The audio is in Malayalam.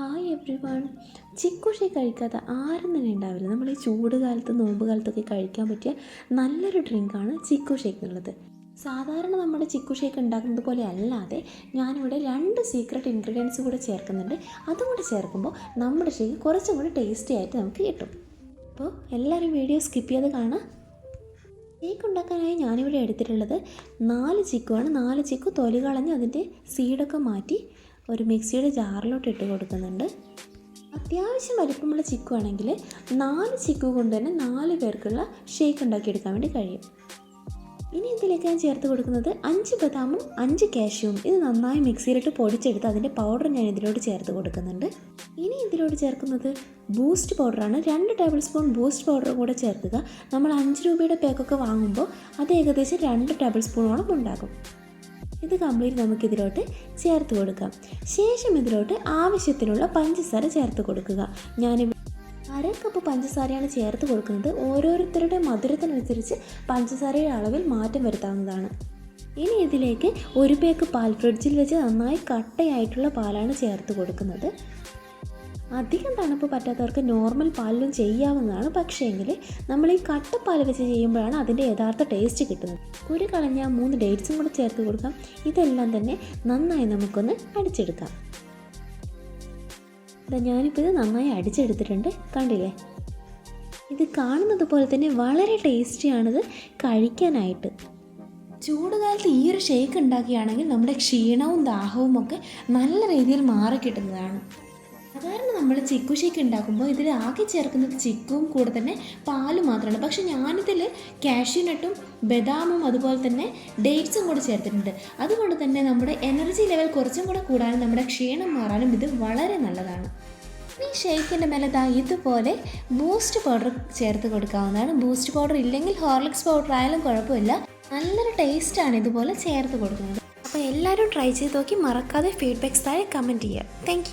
ഹായ് എവ്രി വൺ ചിക്കുഷി കഴിക്കാത്ത ആരും തന്നെ ഉണ്ടാവില്ല. നമ്മൾ ഈ ചൂട് കാലത്ത് നോമ്പ് കാലത്തൊക്കെ കഴിക്കാൻ പറ്റിയ നല്ലൊരു ഡ്രിങ്കാണ് ചിക്കു ഷേക്ക് എന്നുള്ളത്. സാധാരണ നമ്മുടെ ചിക്കു ഷേക്ക് ഉണ്ടാക്കുന്നത് പോലെ അല്ലാതെ ഞാനിവിടെ രണ്ട് സീക്രട്ട് ഇൻഗ്രീഡിയൻസ് കൂടെ ചേർക്കുന്നുണ്ട്. അതും കൂടെ ചേർക്കുമ്പോൾ നമ്മുടെ ഷേക്ക് കുറച്ചും കൂടി ടേസ്റ്റി ആയിട്ട് നമുക്ക് കിട്ടും. അപ്പോൾ എല്ലാവരും വീഡിയോ സ്കിപ്പ് ചെയ്ത് കാണാം. ഷേക്ക് ഉണ്ടാക്കാനായി ഞാനിവിടെ എടുത്തിട്ടുള്ളത് നാല് ചിക്കുവാണ്. നാല് ചിക്കു തൊലി കളഞ്ഞ് അതിന്റെ സീഡൊക്കെ മാറ്റി ഒരു മിക്സിയുടെ ജാറിലോട്ട് ഇട്ട് കൊടുക്കുന്നുണ്ട്. അത്യാവശ്യം വലിപ്പമുള്ള ചിക്കു ആണെങ്കിൽ നാല് ചിക്കു കൊണ്ട് തന്നെ നാല് പേർക്കുള്ള ഷേക്ക് ഉണ്ടാക്കിയെടുക്കാൻ വേണ്ടി കഴിയും. ഇനി ഇതിലേക്ക് ഞാൻ ചേർത്ത് കൊടുക്കുന്നത് അഞ്ച് ബദാമും അഞ്ച് കാഷ്യൂവും. ഇത് നന്നായി മിക്സിയിലിട്ട് പൊടിച്ചെടുത്ത് അതിന്റെ പൗഡർ ഞാൻ ഇതിലോട്ട് ചേർത്ത് കൊടുക്കുന്നുണ്ട്. ഇനി ഇതിലോട്ട് ചേർക്കുന്നത് ബൂസ്റ്റ് പൗഡറാണ് രണ്ട് ടേബിൾ സ്പൂൺ ബൂസ്റ്റ് പൗഡർ കൂടെ ചേർക്കുക. നമ്മൾ അഞ്ച് രൂപയുടെ പാക്കൊക്കെ വാങ്ങുമ്പോൾ അത് ഏകദേശം രണ്ട് ടേബിൾ സ്പൂണോളം ഉണ്ടാകും. ഇത് കംപ്ലീറ്റ് നമുക്ക് ഇതിലോട്ട് ചേർത്ത് കൊടുക്കാം. ശേഷം ഇതിലോട്ട് ആവശ്യത്തിനുള്ള പഞ്ചസാര ചേർത്ത് കൊടുക്കുക. ഞാൻ അര കപ്പ് പഞ്ചസാരയാണ് ചേർത്ത് കൊടുക്കുന്നത്. ഓരോരുത്തരുടെ മധുരത്തിനനുസരിച്ച് പഞ്ചസാരയുടെ അളവിൽ മാറ്റം വരുത്താവുന്നതാണ്. ഇനി ഇതിലേക്ക് ഒരു പേക്ക് പാൽ ഫ്രിഡ്ജിൽ വെച്ച് നന്നായി കട്ടയായിട്ടുള്ള പാലാണ് ചേർത്ത് കൊടുക്കുന്നത്. അധികം തണുപ്പ് പറ്റാത്തവർക്ക് നോർമൽ പാലിലും ചെയ്യാവുന്നതാണ്. പക്ഷേങ്കിൽ നമ്മൾ ഈ കട്ടപ്പാൽ വെച്ച് ചെയ്യുമ്പോഴാണ് അതിന്റെ യഥാർത്ഥ ടേസ്റ്റ് കിട്ടുന്നത്. കുരു കളഞ്ഞ മൂന്ന് ഡേറ്റ്സും കൂടെ ചേർത്ത് കൊടുക്കാം. ഇതെല്ലാം തന്നെ നന്നായി നമുക്കൊന്ന് അടിച്ചെടുക്കാം. ഇതാ ഞാനിപ്പോൾ ഇത് നന്നായി അടിച്ചെടുത്തിട്ടുണ്ട്. കണ്ടില്ലേ? ഇത് കാണുന്നത് പോലെ തന്നെ വളരെ ടേസ്റ്റിയാണിത് കഴിക്കാനായിട്ട്. ചൂടുകാലത്ത് ഈ ഒരു ഷേക്ക് ഉണ്ടാക്കുകയാണെങ്കിൽ നമ്മുടെ ക്ഷീണവും ദാഹവും ഒക്കെ നല്ല രീതിയിൽ മാറി കിട്ടുന്നതാണ് നമ്മൾ ചിക്കു ഷേക്ക് ഉണ്ടാക്കുമ്പോൾ ഇതിൽ ആകെ ചേർക്കുന്നത് ചിക്കുവും കൂടെ തന്നെ പാലും മാത്രമാണ്. പക്ഷേ ഞാനിതിൽ കാഷ്യൂനട്ടും ബദാമും അതുപോലെ തന്നെ ഡേറ്റ്സും കൂടെ ചേർത്തിട്ടുണ്ട്. അതുകൊണ്ട് തന്നെ നമ്മുടെ എനർജി ലെവൽ കുറച്ചും കൂടെ കൂടാനും നമ്മുടെ ക്ഷീണം മാറാനും ഇത് വളരെ നല്ലതാണ്. ഈ ഷേക്കിന്റെ മേലെ ദാ ഇതുപോലെ ബൂസ്റ്റ് പൗഡർ ചേർത്ത് കൊടുക്കാവുന്നതാണ്. ബൂസ്റ്റ് പൗഡർ ഇല്ലെങ്കിൽ ഹോർലിക്സ് പൗഡർ ആയാലും കുഴപ്പമില്ല. നല്ലൊരു ടേസ്റ്റാണ് ഇതുപോലെ ചേർത്ത് കൊടുക്കുന്നത്. അപ്പോൾ എല്ലാവരും ട്രൈ ചെയ്ത് നോക്കി. മറക്കാതെ ഫീഡ്ബാക്ക്സ് താഴെ കമന്റ് ചെയ്യുക. താങ്ക്